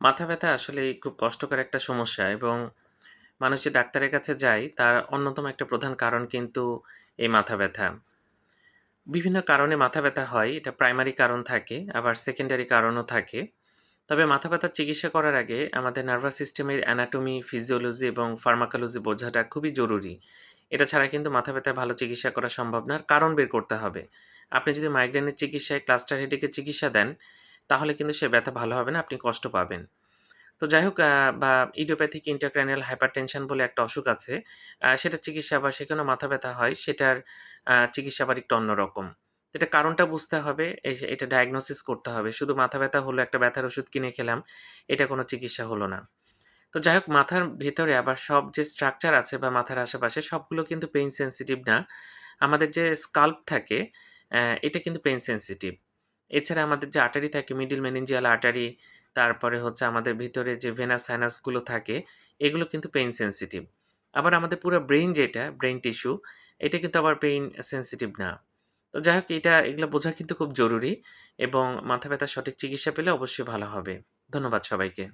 মাথা ব্যথা আসলে খুব কষ্টকর একটা সমস্যা এবং মানুষ যে ডাক্তারের কাছে যায় তার অন্যতম একটা প্রধান কারণ কিন্তু এই মাথা ব্যথা। বিভিন্ন কারণে মাথা ব্যথা হয়। এটা প্রাইমারি কারণ থাকে, আবার সেকেন্ডারি কারণও থাকে। তবে মাথা ব্যথার চিকিৎসা করার আগে আমাদের নার্ভাস সিস্টেমের অ্যানাটমি, ফিজিওলজি এবং ফার্মাকোলজি বোঝাটা খুবই জরুরি। এটা ছাড়া কিন্তু মাথা ব্যথার ভালো চিকিৎসা করা সম্ভব না। কারণ বের করতে হবে। আপনি যদি মাইগ্রেনের চিকিৎসায় ক্লাস্টার হেডেকের চিকিৎসা দেন, তাহলে কিন্তু সে ব্যথা ভালো হবে না, আপনি কষ্ট পাবেন। তো যাই হোক বা ইডিওপ্যাথিক ইন্ট্রাক্র্যানিয়াল হাইপারটেনশন বলে একটা অসুখ আছে। সেটা চিকিৎসা আবার সেখানে মাথা ব্যথা হয়। সেটার চিকিৎসা আবার একটু অন্যরকম। এটা কারণটা বুঝতে হবে, এটা ডায়াগনোসিস করতে হবে। শুধু মাথা ব্যথা হলো, একটা ব্যথার ওষুধ কিনে খেলাম, এটা কোনো চিকিৎসা হলো না। তো যাই হোক মাথার ভেতরে আবার সব যে স্ট্রাকচার আছে বা মাথার আশেপাশে সবগুলো কিন্তু পেইন সেনসিটিভ না। আমাদের যে স্কাল্প থাকে, এটা কিন্তু পেইন সেনসিটিভ। এছাড়া আমাদের যে আটারি থাকে মিডিল ম্যানেঞ্জিয়াল আটারি তারপরে হচ্ছে আমাদের ভিতরে যে ভেনাস সাইনাসগুলো থাকে, এগুলো কিন্তু পেইন সেন্সিটিভ আবার আমাদের পুরো ব্রেন যেটা, ব্রেন টিস্যু, এটা কিন্তু আবার পেইন সেন্সিটিভ না। তো যাই হোক এটা এগুলো বোঝা কিন্তু খুব জরুরি এবং মাথা ব্যথার সঠিক চিকিৎসা পেলে অবশ্যই ভালো হবে। ধন্যবাদ সবাইকে।